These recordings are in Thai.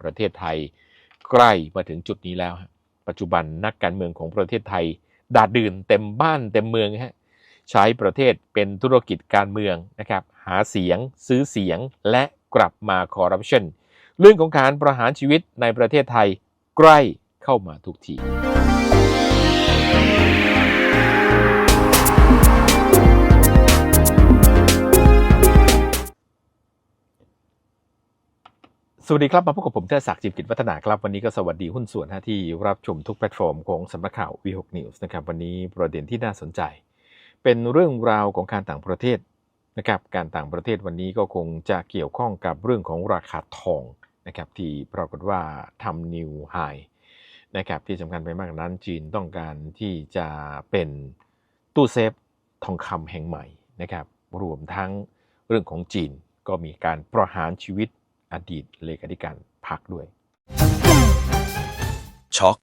ประเทศไทยใกล้มาถึงจุดนี้แล้วฮะปัจจุบันนักการเมืองของประเทศไทยดาดดื่นเต็มบ้านเต็มเมืองฮะใช้ประเทศเป็นธุรกิจการเมืองนะครับ หาเสียงซื้อเสียงและกลับมาคอร์รัปชันเรื่องของการประหารชีวิตในประเทศไทยใกล้เข้ามาทุกที สวัสดีครับ มาพบกับผมเทศศักดิ์จิมกิจวัฒนาครับ วันนี้ก็สวัสดีหุ้นส่วนที่รับชมทุกแพลตฟอร์มของสำนักข่าว V6 News นะครับวันนี้ประเด็นที่น่าสนใจ เป็นเรื่องราวของการต่างประเทศนะครับการต่างประเทศวันนี้ก็คงจะเกี่ยวข้องกับเรื่องของราคาทองนะครับที่ปรากฏว่าทำนิวไฮนะครับที่สำคัญไปมากนั้นจีนต้องการที่จะเป็นตู้เซฟทองคำแห่งใหม่นะครับรวมทั้งเรื่องของจีนก็มีการประหารชีวิต อดีตเลขาธิการพรรคด้วย ช็อก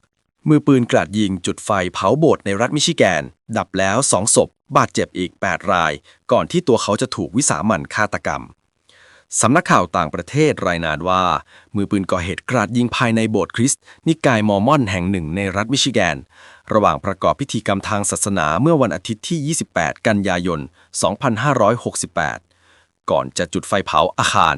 มือปืนกราดยิงจุดไฟเผาโบสถ์ในรัฐมิชิแกน ดับแล้ว2ศพ บาดเจ็บอีก 8 ราย ก่อนที่ตัวเขาจะถูกวิสามันฆาตกรรมสำนักข่าวต่างประเทศรายงานว่า มือปืนก่อเหตุกราดยิงภายในโบสถ์คริสต์นิกายมอร์มอนแห่งหนึ่งในรัฐมิชิแกน ระหว่างประกอบพิธีกรรมทางศาสนาเมื่อวันอาทิตย์ที่ 28 กันยายน 2568 ก่อนจะจุดไฟเผาอาคาร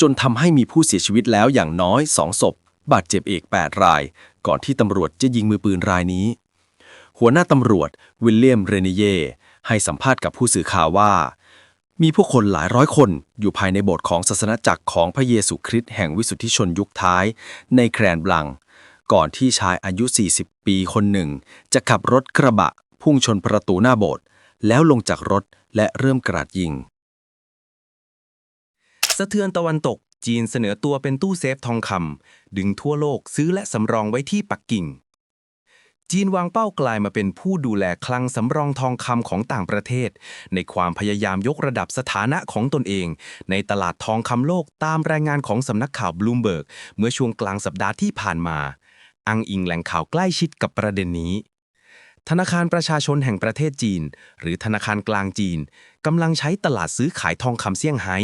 จนทำให้มีผู้เสียชีวิตแล้วอย่างน้อย 2 ศพ บาดเจ็บอีก 8 ราย ก่อนที่ตำรวจจะยิงมือปืนรายนี้ หัวหน้าตำรวจ วิลเลียม เรเนเยให้สัมภาษณ์กับผู้สื่อข่าวว่า มีผู้คนหลายร้อยคนอยู่ภายในโบสถ์ของศาสนาจักรของพระเยซูคริสต์แห่งวิสุทธิชนยุคท้าย ในแครนบลัง ก่อนที่ชายอายุ 40 ปีคนหนึ่ง จะขับรถกระบะ พุ่งชนประตูหน้าโบสถ์แล้วลงจากรถและเริ่มกราดยิง สะเทือนตะวันตก จีนเสนอตัวเป็นตู้เซฟทองคำดึงทั่วโลกซื้อและสำรองไว้ที่ปักกิ่ง จีนวางเป้ากลายมาเป็นผู้ดูแลคลังสำรองทองคำของต่างประเทศ ในความพยายามยกระดับสถานะของตนเอง ในตลาดทองคำโลกตามรายงานของสำนักข่าวบลูมเบิร์กเมื่อช่วงกลางสัปดาห์ที่ผ่านมาอ้างอิงแหล่งข่าวใกล้ชิดกับประเด็นนี้ ธนาคารประชาชนแห่งประเทศจีน หรือธนาคารกลางจีนกำลังใช้ตลาดซื้อขายทองคำเซี่ยงไฮ้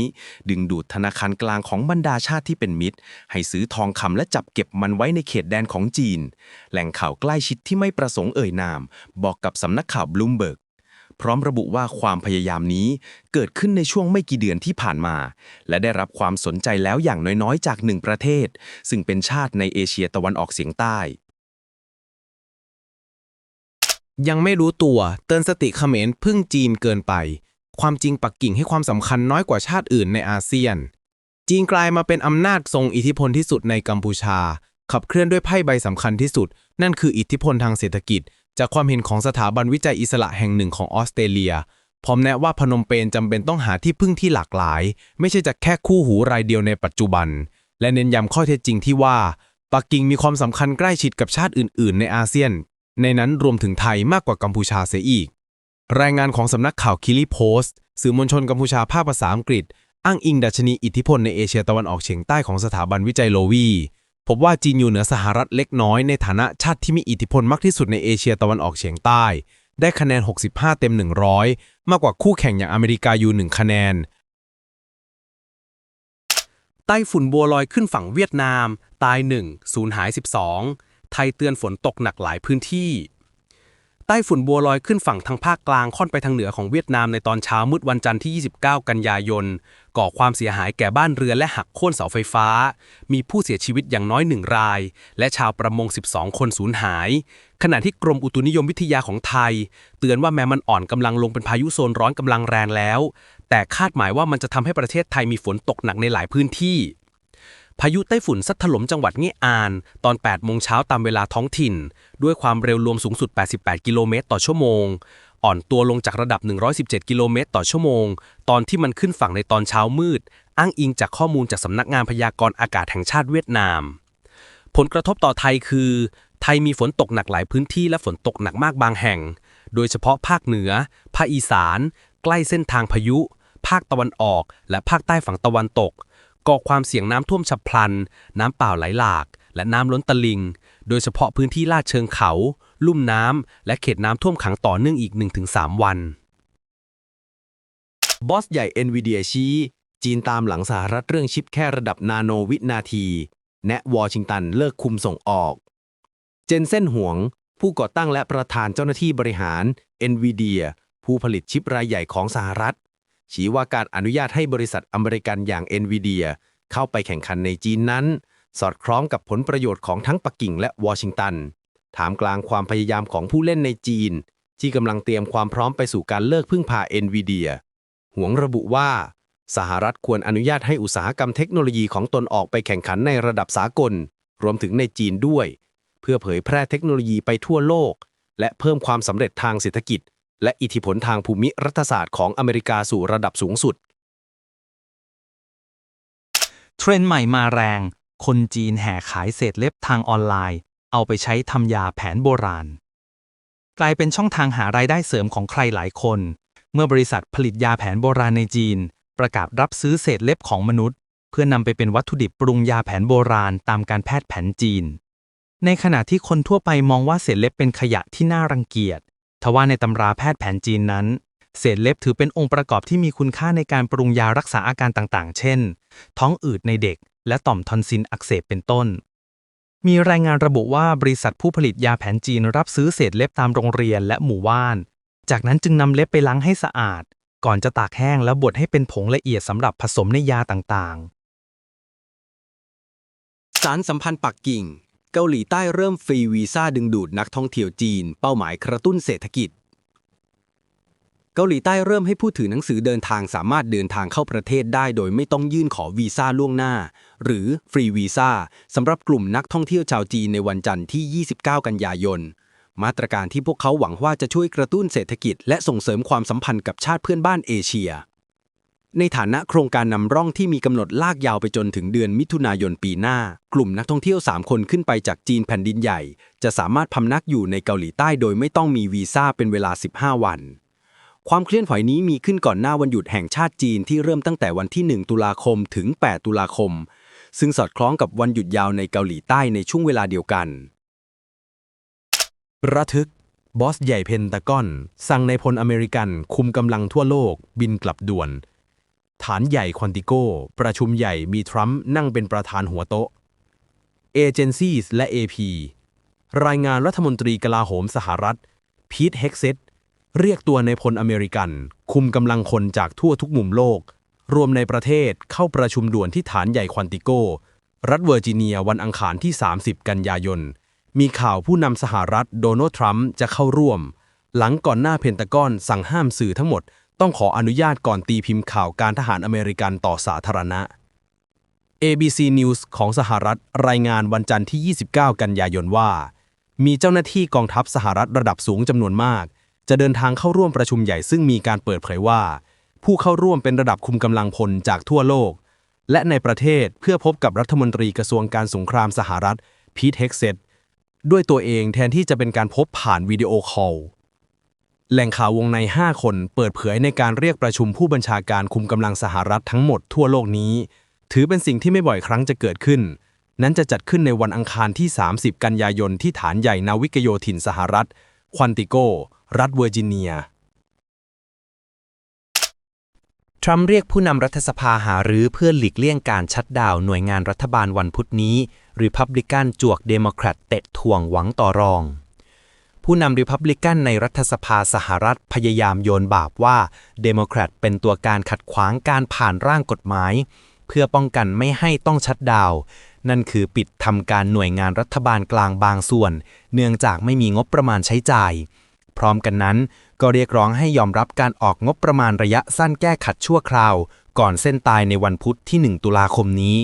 ดึงดูดธนาคารกลางของบรรดาชาติที่เป็นมิตร ให้ซื้อทองคำและจับเก็บมันไว้ในเขตแดนของจีน แหล่งข่าวใกล้ชิดที่ไม่ประสงค์เอ่ยนาม บอกกับสำนักข่าวบลูมเบิร์กพร้อมระบุว่าความพยายามนี้เกิดขึ้นในช่วงไม่กี่เดือนที่ผ่านมา และได้รับความสนใจแล้วอย่างน้อยๆ จากหนึ่งประเทศ ซึ่งเป็นชาติในเอเชียตะวันออกเฉียงใต้ ยังไม่รู้ตัวเตือนสติเขมรพึ่งจีนเกินไป ความจริงปักกิ่งให้ความสำคัญน้อยกว่าชาติอื่นในอาเซียน จีนกลายมาเป็นอำนาจทรงอิทธิพลที่สุดในกัมพูชา ขับเคลื่อนด้วยไพ่ใบสำคัญที่สุด นั่นคืออิทธิพลทางเศรษฐกิจ จากความเห็นของสถาบันวิจัยอิสระแห่งหนึ่งของออสเตรเลีย พร้อมแนะว่าพนมเปญจำเป็นต้องหาที่พึ่งที่หลากหลาย ไม่ใช่จะแค่คู่หูรายเดียวในปัจจุบัน และเน้นย้ำข้อเท็จจริงที่ว่าปักกิ่งมีความสำคัญใกล้ชิดกับชาติอื่น ๆ ในอาเซียน ในนั้นรวมถึงไทยมากกว่ากัมพูชาเสียอีก รายงานของสำนักข่าวคิลิโพสต์สื่อมวลชนกัมพูชาภาคภาษาอังกฤษ อ้างอิงดัชนีอิทธิพลในเอเชียตะวันออกเฉียงใต้ของสถาบันวิจัยโลวีพบว่าจีนอยู่เหนือสหรัฐเล็กน้อยในฐานะชาติที่มีอิทธิพลมากที่สุดในเอเชียตะวันออกเฉียงใต้ ได้คะแนน 65 เต็ม 100 มากกว่าคู่แข่งอย่างอเมริกาอยู่1คะแนนไต้ฝุ่นบัวลอยขึ้นฝั่งเวียดนาม ตาย 1 สูญหาย 12 ไทยเตือนฝนตกหนักหลายพื้นที่ไต้ฝุ่นบัวลอยขึ้นฝั่งทางภาคกลางค่อนไปทางเหนือของเวียดนามในตอนเช้ามืดวันจันทร์ที่ 29 กันยายน ก่อความเสียหายแก่บ้านเรือนและหักโค่นเสาไฟฟ้า มีผู้เสียชีวิตอย่างน้อยหนึ่งราย และชาวประมง 12 คนสูญหาย ขณะที่กรมอุตุนิยมวิทยาของไทย เตือนว่าแม้มันอ่อนกำลังลงเป็นพายุโซนร้อนกำลังแรงแล้ว แต่คาดหมายว่ามันจะทำให้ประเทศไทยมีฝนตกหนักในหลายพื้นที่ พายุไต้ฝุ่นซัดถล่มจังหวัดงี้อาน ตอน 8 โมงเช้าตามเวลาท้องถิ่น ด้วยความเร็วรวมสูงสุด 88 กิโลเมตรต่อชั่วโมง อ่อนตัวลงจากระดับ 117 กิโลเมตรต่อชั่วโมง ตอนที่มันขึ้นฝั่งในตอนเช้ามืด อ้างอิงจากข้อมูลจากสำนักงานพยากรณ์อากาศแห่งชาติเวียดนาม ผลกระทบต่อไทยคือ ไทยมีฝนตกหนักหลายพื้นที่และฝนตกหนักมากบางแห่ง โดยเฉพาะภาคเหนือ ภาคอีสาน ใกล้เส้นทางพายุ ภาคตะวันออก และภาคใต้ฝั่งตะวันตก ก่อความเสี่ยงน้ำท่วมฉับพลัน น้ำเปล่าไหลหลาก และน้ำล้นตลิ่งโดยเฉพาะพื้นที่ลาดเชิงเขา ลุ่มน้ำ และเขตน้ำท่วมขังต่อเนื่องอีก 1-3 วัน บอสใหญ่ NVIDIA ชี้จีนตามหลังสหรัฐเรื่องชิปแค่ระดับนาโนวินาที แนะวอชิงตันเลิกคุมส่งออก เจนเซ่นหวง ผู้ก่อตั้งและประธานเจ้าหน้าที่บริหาร NVIDIA ผู้ผลิตชิปรายใหญ่ของสหรัฐ ชี้ว่าการอนุญาตให้บริษัทอเมริกันอย่าง NVIDIA เข้าไปแข่งขันในจีนนั้น สอดคล้องกับผลประโยชน์ของทั้งปักกิ่งและวอชิงตันถามกลางความพยายามของผู้เล่นในจีน ที่กำลังเตรียมความพร้อมไปสู่การเลิกพึ่งพา NVIDIA หวงระบุว่า สหรัฐควรอนุญาตให้อุตสาหกรรมเทคโนโลยีของตนออกไปแข่งขันในระดับสากล รวมถึงในจีนด้วย เพื่อเผยแพร่เทคโนโลยีไปทั่วโลก และเพิ่มความสำเร็จทางเศรษฐกิจ และอิทธิพลทางภูมิรัฐศาสตร์ของอเมริกาสู่ระดับสูงสุด เทรนด์ใหม่มาแรง คนจีนแห่ขายเศษเล็บทางออนไลน์ เอาไปใช้ทำยาแผนโบราณ กลายเป็นช่องทางหารายได้เสริมของใครหลายคน เมื่อบริษัทผลิตยาแผนโบราณในจีน ประกาศรับซื้อเศษเล็บของมนุษย์ เพื่อนำไปเป็นวัตถุดิบปรุงยาแผนโบราณตามการแพทย์แผนจีน ในขณะที่คนทั่วไปมองว่าเศษเล็บเป็นขยะที่น่ารังเกียจ ทว่าในตำราแพทย์แผนจีนนั้น เศษเล็บถือเป็นองค์ประกอบที่มีคุณค่าในการปรุงยารักษาอาการต่างๆ เช่น ท้องอืดในเด็ก และต่อมทอนซิลอักเสบเป็นต้น มีรายงานระบุว่าบริษัทผู้ผลิตยาแผนจีนรับซื้อเศษเล็บตามโรงเรียนและหมู่บ้าน จากนั้นจึงนำเล็บไปล้างให้สะอาด ก่อนจะตากแห้งแล้วบดให้เป็นผงละเอียดสำหรับผสมในยาต่างๆ สารสัมพันธ์ปักกิ่ง เกาหลีใต้เริ่มฟรีวีซ่าดึงดูดนักท่องเที่ยวจีน เป้าหมายกระตุ้นเศรษฐกิจ เกาหลีใต้เริ่มให้ผู้ถือหนังสือเดินทางสามารถเดินทางเข้าประเทศได้ โดยไม่ต้องยื่นขอวีซ่าล่วงหน้า หรือฟรีวีซ่าสำหรับกลุ่มนักท่องเที่ยวชาวจีนในวันจันทร์ที่ 29 กันยายน มาตรการที่พวกเขาหวังว่าจะช่วยกระตุ้นเศรษฐกิจ และส่งเสริมความสัมพันธ์กับชาติเพื่อนบ้านเอเชีย ในฐานะโครงการนำร่องที่มีกำหนดลากยาวไปจนถึงเดือนมิถุนายนปีหน้า กลุ่มนักท่องเที่ยว 3 คนขึ้นไปจากจีนแผ่นดินใหญ่ จะสามารถพำนักอยู่ในเกาหลีใต้โดยไม่ต้องมีวีซ่าเป็นเวลา 15 วัน ความเคลื่อนไหวนี้มีขึ้นก่อนหน้าวันหยุดแห่งชาติจีนที่เริ่มตั้งแต่วันที่ 1 ตุลาคมถึง 8 ตุลาคม ซึ่งสอดคล้องกับวันหยุดยาวในเกาหลีใต้ในช่วงเวลาเดียวกัน ระทึก บอสใหญ่เพนตากอน สั่งในพลอเมริกันคุมกำลังทั่วโลก บินกลับด่วน ฐานใหญ่ควอนติโก ประชุมใหญ่มีทรัมป์นั่งเป็นประธานหัวโต๊ะเอเจนซี่และ AP รายงานรัฐมนตรีกลาโหมสหรัฐ พีทเฮกเซตเรียกตัวในพลอเมริกัน คุมกำลังคนจากทั่วทุกมุมโลก รวมในประเทศเข้าประชุมด่วนที่ฐานใหญ่ควอนติโก รัฐเวอร์จิเนียวันอังคารที่ 30 กันยายน มีข่าวผู้นำสหรัฐโดนัลด์ทรัมป์จะเข้าร่วม หลังก่อนหน้าเพนตากอนสั่งห้ามสื่อทั้งหมด ต้องขออนุญาตก่อนตีพิมพ์ข่าวการทหารอเมริกันต่อสาธารณะ ABC News ของสหรัฐรายงานวันจันทร์ที่ 29 กันยายนว่า มีเจ้าหน้าที่กองทัพสหรัฐระดับสูงจำนวนมาก จะเดินทางเข้าร่วมประชุมใหญ่ซึ่งมีการเปิดเผยว่า ผู้เข้าร่วมเป็นระดับคุมกำลังพลจากทั่วโลก และในประเทศเพื่อพบกับรัฐมนตรีกระทรวงการสงครามสหรัฐพีทเฮกเซตด้วยตัวเองแทนที่จะเป็นการพบผ่านวิดีโอคอล แหล่งข่าววงใน 5 คนเปิดเผยในการเรียกประชุมผู้บัญชาการคุมกำลังสหรัฐทั้งหมดทั่วโลกนี้ ถือเป็นสิ่งที่ไม่บ่อยครั้งจะเกิดขึ้น นั้นจะจัดขึ้นในวันอังคารที่ 30 กันยายนที่ฐานใหญ่นาวิกโยธินสหรัฐ ควอนติโก รัฐเวอร์จิเนีย ทรัมป์เรียกผู้นำรัฐสภาหารือเพื่อหลีกเลี่ยงการชัดดาวหน่วยงานรัฐบาลวันพุธนี้ริพับลิกันจวกเดโมแครตเตะถ่วงหวังต่อรอง ผู้นำริพับลิกันในรัฐสภาสหรัฐพยายามโยนบาปว่าเดโมแครตเป็นตัวการขัดขวางการผ่านร่างกฎหมาย เพื่อป้องกันไม่ให้ต้องชัดดาวน์นั่นคือปิดทำการหน่วยงานรัฐบาลกลางบางส่วน เนื่องจากไม่มีงบประมาณใช้จ่าย พร้อมกันนั้น ก็เรียกร้องให้ยอมรับการออกงบประมาณระยะสั้นแก้ขัดชั่วคราว ก่อนเส้นตายในวันพุธที่ 1 ตุลาคมนี้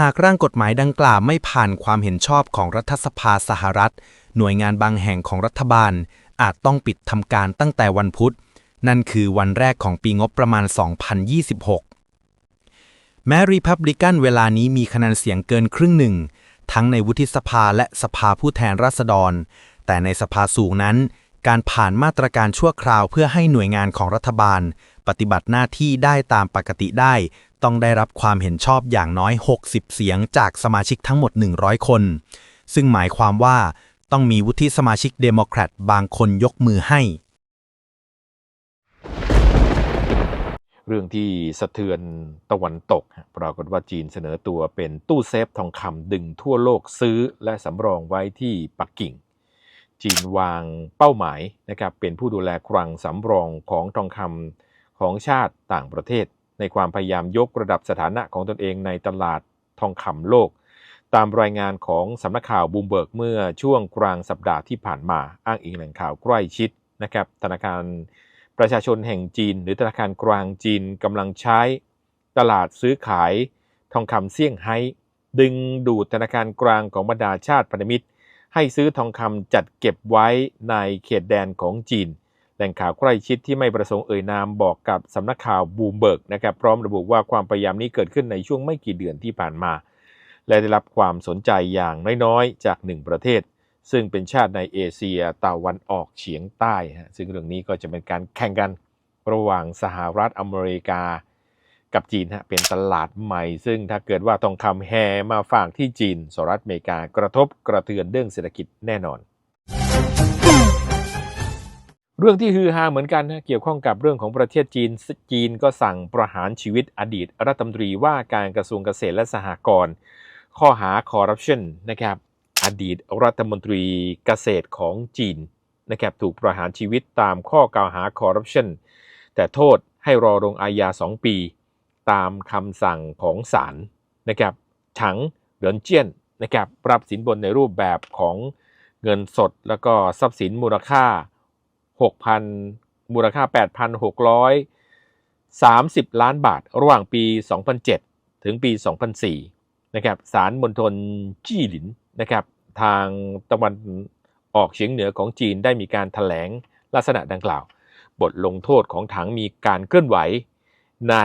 หากร่างกฎหมายดังกล่าวไม่ผ่านความเห็นชอบของรัฐสภาสหรัฐ หน่วยงานบางแห่งของรัฐบาล อาจต้องปิดทำการตั้งแต่วันพุธ นั่นคือวันแรกของปีงบประมาณ 2026 แม้รีพับลิกันเวลานี้มีคะแนนเสียงเกินครึ่งหนึ่ง ทั้งในวุฒิสภาและสภาผู้แทนราษฎร แต่ในสภาสูงนั้น การผ่านมาตรการชั่วคราวเพื่อให้หน่วยงานของรัฐบาล ปฏิบัติหน้าที่ได้ตามปกติได้ ต้องได้รับความเห็นชอบอย่างน้อย 60 เสียงจากสมาชิกทั้งหมด 100 คนซึ่งหมายความว่า ต้องมีวุฒิสมาชิกเดโมแครตบางคนยกมือให้ เรื่องที่สะเทือนตะวันตกฮะปรากฏว่าจีนเสนอตัวเป็นตู้เซฟทองคำดึงทั่วโลกซื้อและสำรองไว้ที่ปักกิ่ง จีนวางเป้าหมายนะครับเป็นผู้ดูแลคลังสำรองของทองคำของชาติต่างประเทศ ในความพยายามยกระดับสถานะของตนเองในตลาดทองคำโลก ตามรายงานของสำนักข่าวบูมเบิร์กเมื่อช่วงกลางสัปดาห์ที่ผ่านมาอ้างอิงแหล่งข่าวใกล้ชิดนะครับธนาคารประชาชนแห่งจีน หรือธนาคารกลางจีนกำลังใช้ตลาดซื้อขายทองคำเซี่ยงไฮ้ดึงดูดธนาคารกลางของบรรดาชาติพันธมิตร ให้ซื้อทองคำจัดเก็บไว้ในเขตแดนของจีน แหล่งข่าวใกล้ชิดที่ไม่ประสงค์เอ่ยนามบอกกับสำนักข่าวบูมเบิร์กนะครับพร้อมระบุว่าความพยายามนี้เกิดขึ้นในช่วงไม่กี่เดือนที่ผ่านมา และได้รับความสนใจอย่างน้อยๆ จากหนึ่งประเทศ ซึ่งเป็นชาติในเอเชียตะวันออกเฉียงใต้ฮะซึ่งเรื่องนี้ก็จะเป็นการแข่งกันระหว่างสหรัฐอเมริกา กับจีนฮะเป็นตลาดใหม่ ซึ่งถ้าเกิดว่าทองคำแฮมาฝากที่จีนสหรัฐอเมริกากระทบกระเทือนเรื่องเศรษฐกิจแน่นอนเรื่องที่ฮือฮาเหมือนกันนะเกี่ยวข้องกับเรื่องของประเทศจีน จีนก็สั่งประหารชีวิตอดีตรัฐมนตรีว่าการกระทรวงเกษตรและสหกรณ์ ข้อหาคอร์รัปชันนะครับอดีตรัฐมนตรีเกษตรของจีนนะครับถูกประหารชีวิตตามข้อกล่าวหาคอร์รัปชันแต่โทษให้รอลงอาญา 2 ปี ตามคำสั่งของศาลนะครับถังเหรินเจี้ยนนะครับปรับสินบนในรูปแบบของเงินสดแล้วก็ทรัพย์สินมูลค่า 6,000 มูลค่า 8,630 ล้านบาท ระหว่างปี 2007 ถึงปี 2004 นะครับศาลมณฑลจี้หลินนะครับทางตะวันออกเฉียงเหนือของจีนได้มีการถแถลงลักษณะดังกล่าว บทลงโทษของถังมีการเคลื่อนไหว ใน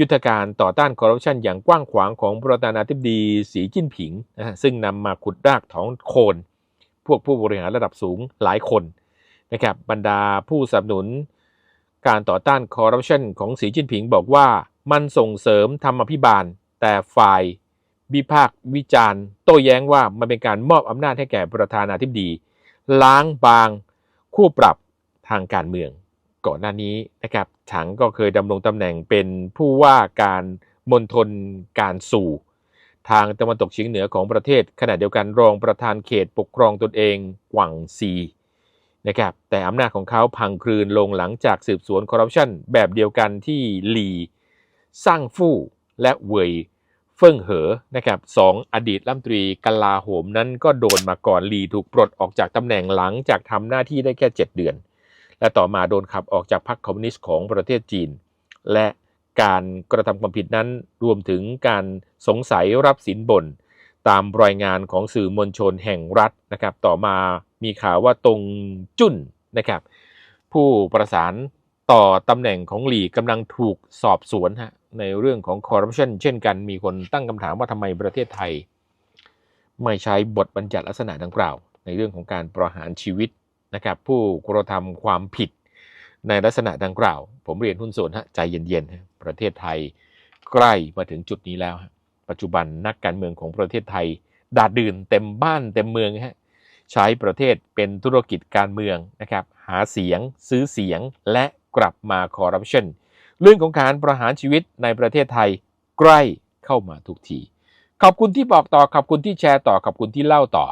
ยุทธการต่อต้านคอร์รัปชันอย่างกว้างขวางของประธานาธิบดีสีจิ้นผิงนะซึ่งนำมาขุดรากถอนโคน พวกผู้บริหารระดับสูงหลายคนนะครับบรรดาผู้สนับสนุน การต่อต้านคอร์รัปชันของสีจิ้นผิงบอกว่ามันส่งเสริมธรรมพิบาล แต่ฝ่าย วิพากษ์วิจารณ์ โต้แย้งว่ามันเป็นการมอบอำนาจให้แก่ประธานาธิบดี ล้างบางคู่ปรับทางการเมือง ก่อนหน้านี้นะครับถังก็เคยดำรงตำแหน่งเป็นผู้ว่าการมณฑลการสู่ ทางตะวันตกเฉียงเหนือของประเทศ ขณะเดียวกันรองประธานเขตปกครองตนเองกวางซีนะครับแต่อำนาจของเขาพังคลืนลงหลังจากสืบสวนคอร์รัปชันแบบเดียวกันที่หลีสร้างฟู่และเวย เฟิ่งเหอนะครับสองอดีตรัฐมนตรีกลาโหมนั้นก็โดนมาก่อนหลีถูกปลดออกจากตำแหน่งหลังจากทำหน้าที่ได้แค่ 7 เดือน และต่อมาโดนขับออกจากพรรคคอมมิวนิสต์ของประเทศจีน และการกระทำความผิดนั้นรวมถึงการสงสัยรับสินบน ตามรายงานของสื่อมวลชนแห่งรัฐนะครับ ต่อมามีข่าวว่าตรงจุนนะครับ ผู้ประสานต่อตำแหน่งของหลีกำลังถูกสอบสวนฮะ ในเรื่องของคอร์รัปชันเช่นกันมีคนตั้งคำถามว่าทำไมประเทศไทย ไม่ใช้บทบัญญัติลักษณะดังกล่าว ในเรื่องของการประหารชีวิตนะครับผู้กระทำความผิดในลักษณะดังกล่าว ผมเรียนหุ้นส่วนฮะใจเย็นๆ ประเทศไทยใกล้มาถึงจุดนี้แล้ว ปัจจุบันนักการเมืองของประเทศไทยดาดดื่นเต็มบ้านเต็มเมืองฮะใช้ประเทศเป็นธุรกิจการเมืองนะครับหาเสียงซื้อเสียงและกลับมาคอร์รัปชัน เรื่องของการประหารชีวิตในประเทศไทยใกล้เข้ามาทุกที ขอบคุณที่บอกต่อ ขอบคุณที่แชร์ต่อ ขอบคุณที่เล่าต่อ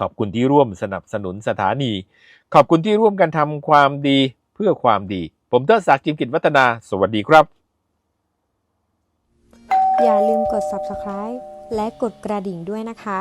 ขอบคุณที่ร่วมสนับสนุนสถานี ขอบคุณที่ร่วมกันทำความดีเพื่อความดี ผมเทิดศักดิ์จิมกิจวัฒนา สวัสดีครับ อย่าลืมกด subscribe และกดกระดิ่งด้วยนะคะ